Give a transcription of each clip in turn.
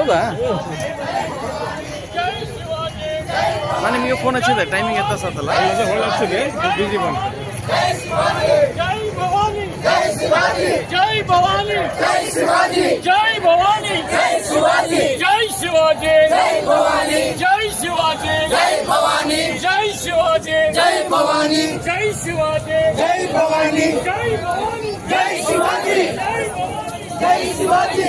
ಹೌದಾ? ನಾನು ನಿಮಗೆ ಫೋನ್ ಹಚ್ಚಿದೆ. ಟೈಮಿಂಗ್ ಎತ್ತ ಸತ್ತಲ್ಲ ಬಿಜಿ ಬಂತು ಜೈ ಭವಾನಿ ಜೈ ಶಿವಾಜಿ ಜೈ ಭವಾನಿ ಜೈ ಶಿವಾಜಿ ಜೈ ಭವಾನಿ ಜೈ ಶಿವಾಜಿ ಜೈ ಶಿವಾಜಿ ಜೈ ಭವಾನಿ ಜೈ ಶಿವಾಜಿ ಜೈ ಭವಾನಿ ಜೈ ಶಿವಾಜಿ ಜೈ ಭವಾನಿ ಜೈ ಶಿವಾಜಿ ಜೈ ಭವಾನಿ ಜೈ ಭವಾನಿ ಜೈ ಶಿವಾಜಿ ಜೈ ಶಿವಾಜಿ.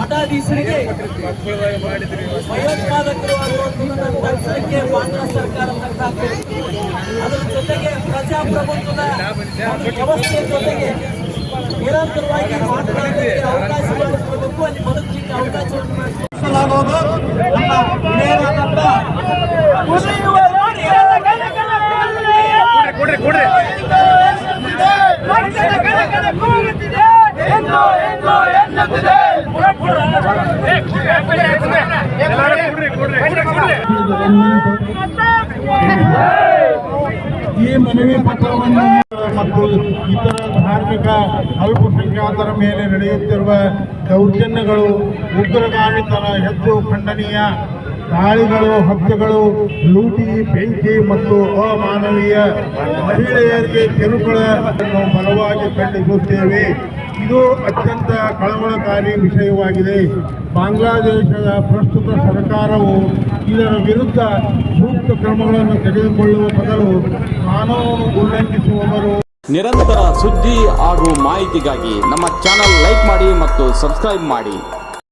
ಮಠಾಧೀಶರಿಗೆ ಭಯೋತ್ಪಾದಕರು ಅನ್ನುವಂಥದ್ದನ್ನ ತಕ್ಷಣಕ್ಕೆ ಬಾಂಗ್ಲಾ ಸರ್ಕಾರ ಅದರ ಜೊತೆಗೆ ಪ್ರಜಾಪ್ರಭುತ್ವದ ವ್ಯವಸ್ಥೆ ವ್ಯವಸ್ಥೆಯ ಜೊತೆಗೆ ನಿರಂತರವಾಗಿ ಮಾತನಾಡಲಿಕ್ಕೆ ಅವಕಾಶ ಮಾಡಿಕೊಡಬೇಕು ಅಲ್ಲಿ ಬದುಕಲಿಕ್ಕೆ ಅವಕಾಶ ಮಾಡಿಕೊಡಲಾಗುವುದು. ಉಳಿಯುವ ಕೊಡ್ರಿ ಕೊಡ್ರಿ ಕೊಡ್ರಿ ಈ ಮನವಿ ಪತ್ರವನ್ನು ಮತ್ತು ಇತರ ಧಾರ್ಮಿಕ ಅಲ್ಪಸಂಖ್ಯಾತರ ಮೇಲೆ ನಡೆಯುತ್ತಿರುವ ದೌರ್ಜನ್ಯಗಳು, ಉಗ್ರಗಾಮಿತನ ಹೆಚ್ಚು ಖಂಡನೀಯ ದಾಳಿಗಳು, ಹತ್ಯೆಗಳು, ಲೂಟಿ, ಬೆಂಕಿ ಮತ್ತು ಅಮಾನವೀಯ ಮಹಿಳೆಯರಿಗೆ ಅನ್ನು ಬಲವಾಗಿ ಖಂಡಿಸುತ್ತೇವೆ. ಇದು ಅತ್ಯಂತ ಕಳವಳಕಾರಿ ವಿಷಯವಾಗಿದೆ. ಬಾಂಗ್ಲಾದೇಶದ ಪ್ರಸ್ತುತ ಸರ್ಕಾರವು ಇದರ ವಿರುದ್ಧ ಸೂಕ್ತ ಕ್ರಮಗಳನ್ನು ತೆಗೆದುಕೊಳ್ಳುವ ಬದಲು ಕಾನೂನು ಉಲ್ಲಂಘಿಸುವವರು ನಿರಂತರ ಸುದ್ದಿ ಹಾಗೂ ಮಾಹಿತಿಗಾಗಿ ನಮ್ಮ ಚಾನಲ್ ಲೈಕ್ ಮಾಡಿ ಮತ್ತು ಸಬ್ಸ್ಕ್ರೈಬ್ ಮಾಡಿ.